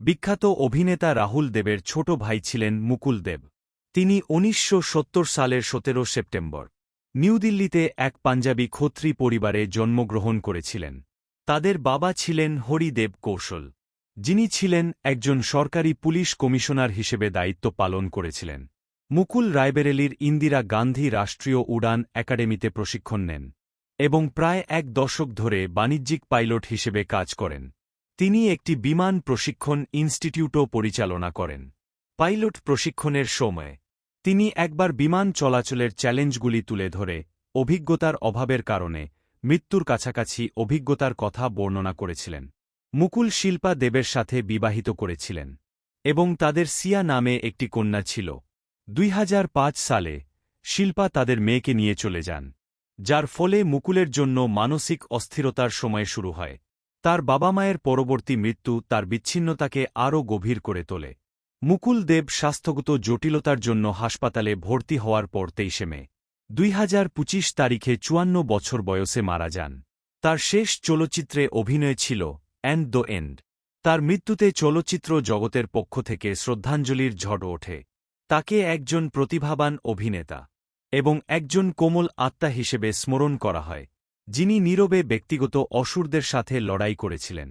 বিখ্যাত অভিনেতা রাহুল দেবের ছোট ভাই ছিলেন মুকুল দেব। তিনি উনিশশো সত্তর সালের সতেরো সেপ্টেম্বর নিউ দিল্লিতে এক পাঞ্জাবি খত্রী পরিবারে জন্মগ্রহণ করেছিলেন। তাদের বাবা ছিলেন হরিদেব কৌশল। যিনি ছিলেন একজন সরকারি পুলিশ কমিশনার হিসেবে দায়িত্ব পালন করেছিলেন। মুকুল রায়বেরেলির ইন্দিরা গান্ধী রাষ্ট্রীয় উড়ান একাডেমিতে প্রশিক্ষণ নেন এবং প্রায় এক দশক ধরে বাণিজ্যিক পাইলট হিসেবে কাজ করেন। তিনি একটি বিমান প্রশিক্ষণ ইনস্টিটিউটও পরিচালনা করেন। পাইলট প্রশিক্ষণের সময়, তিনি একবার বিমান চলাচলের চ্যালেঞ্জগুলি তুলে ধরে, অভিজ্ঞতার অভাবের কারণে মৃত্যুর কাছাকাছি অভিজ্ঞতার কথা বর্ণনা করেছিলেন। মুকুল শিল্পা দেবের সাথে বিবাহিত করেছিলেন এবং তাদের সিয়া নামে একটি কন্যা ছিল। দুই হাজার পাঁচ সালে শিল্পা তাদের মেয়েকে নিয়ে চলে যান, যার ফলে মুকুলের জন্য মানসিক অস্থিরতার সময় শুরু হয়। তার বাবা মায়ের পরবর্তী মৃত্যু তার বিচ্ছিন্নতাকে আরও গভীর করে তোলে। মুকুল দেব স্বাস্থ্যগত জটিলতার জন্য হাসপাতালে ভর্তি হওয়ার পর তেইশে মে, দুই হাজার পঁচিশ তারিখে চুয়ান্ন বছর বয়সে মারা যান। তার শেষ চলচ্চিত্রে অভিনয় ছিল অ্যান্ড দ্য এন্ড তার মৃত্যুতে চলচ্চিত্র জগতের পক্ষ থেকে শ্রদ্ধাঞ্জলির ঝড় ওঠে। তাকে একজন প্রতিভাবান অভিনেতা এবং একজন কোমল আত্মা হিসেবে স্মরণ করা হয়। যিনি নীরবে ব্যক্তিগত অসুরদের সাথে লড়াই করেছিলেন।